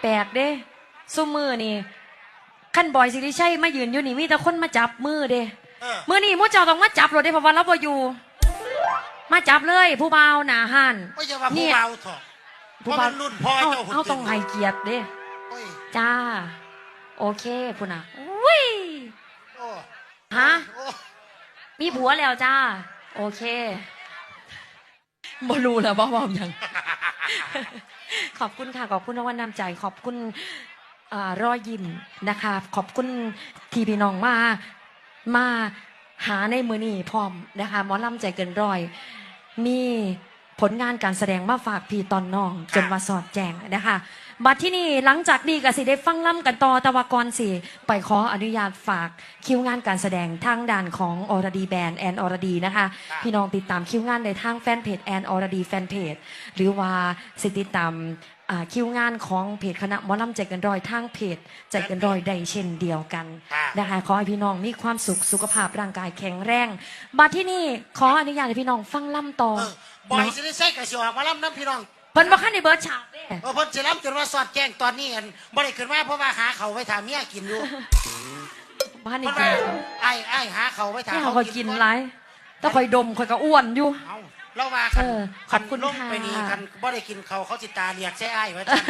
แปลกเด้ซุมือนี่ขั้นบอยสิริชัยมายืนอยู่นี่มีแต่คนมาจับมือเด้เออมือนี่มูเจ้าต้องมาจับรถได้เพราะว่าเราบ่อยู่ มาจับเลย ผู้เบาวหนาหันไม่ใช่ว่าผู้เนี่ยเบาเถอะเพราะมันรุ่นพ่อเอาเจ้าหุ่นเอาต้องให้เกียรติเด้โอ้ยจ้า โอเคพุ่นน่ะอุ้ยโอ้ฮะโอ้มีผัวแล้วจ้า โอเคบ่รู้แล้วบ่บอกยัง ขอบคุณค่ะ ขอบคุณรางวัลนำใจ ขอบคุณอรอยยิ้มนะคะ ขอบคุณทีพี่น้องมา มาหาในมือนี่พร้อมนะคะหมอลำใจเกินร้อย มี ผลงานการแสดงมาฝากพี่ตอนน้อง จนมาสอดแจงนะคะบัดที่นี่หลังจากนี้ก็สิได้ฟังล่ำกันต่อแตะวากรสิไปขออนุญาตฝากคิวงานการแสดงทางด่านของอรดีแบนแอนอรดีนะคะ พี่น้องติดตามคิวงานในทางแฟนเพจแอนอรดีแฟนเพจหรือว่าสิติดตามอ่าคิวงานของเพจคณะหมอลำใจเกันร้อยทางเพจใจเกันร้อยได้เช่นเดียวกันค่ะนะคะขอให้พี่น้องมีความสุขสุขภาพร่างกายแข็งแรงบัดที่นี่ขออนุญาตให้พี่น้องฟังล่ำต่อเออ บ่อยเนาะสิได้ใส่กระสิออกมาล่ำน้ำพี่น้องเพิ่นบ่คันในเบิร์ดฉากเด้เออเพิ่นสิล่ำจนว่าสอดแจ้งตอนนี้อันบ่ได้ขึ้นมาเพราะว่าหาเขาไว้ถามเมียกินอยู่บ้านเพนี่ราะกิว่านไอ้ไอ้หาเขาไว้ถามที่เขาก็กินไรแต่คอยดมคอยก็อ้วนอยู่เอาเราว่าคันเออขอบคุณลงค่ะไปนี่คันบ่ได้กินเขาเขาสิตาเรียกใส่ไอ้ายไว้จัง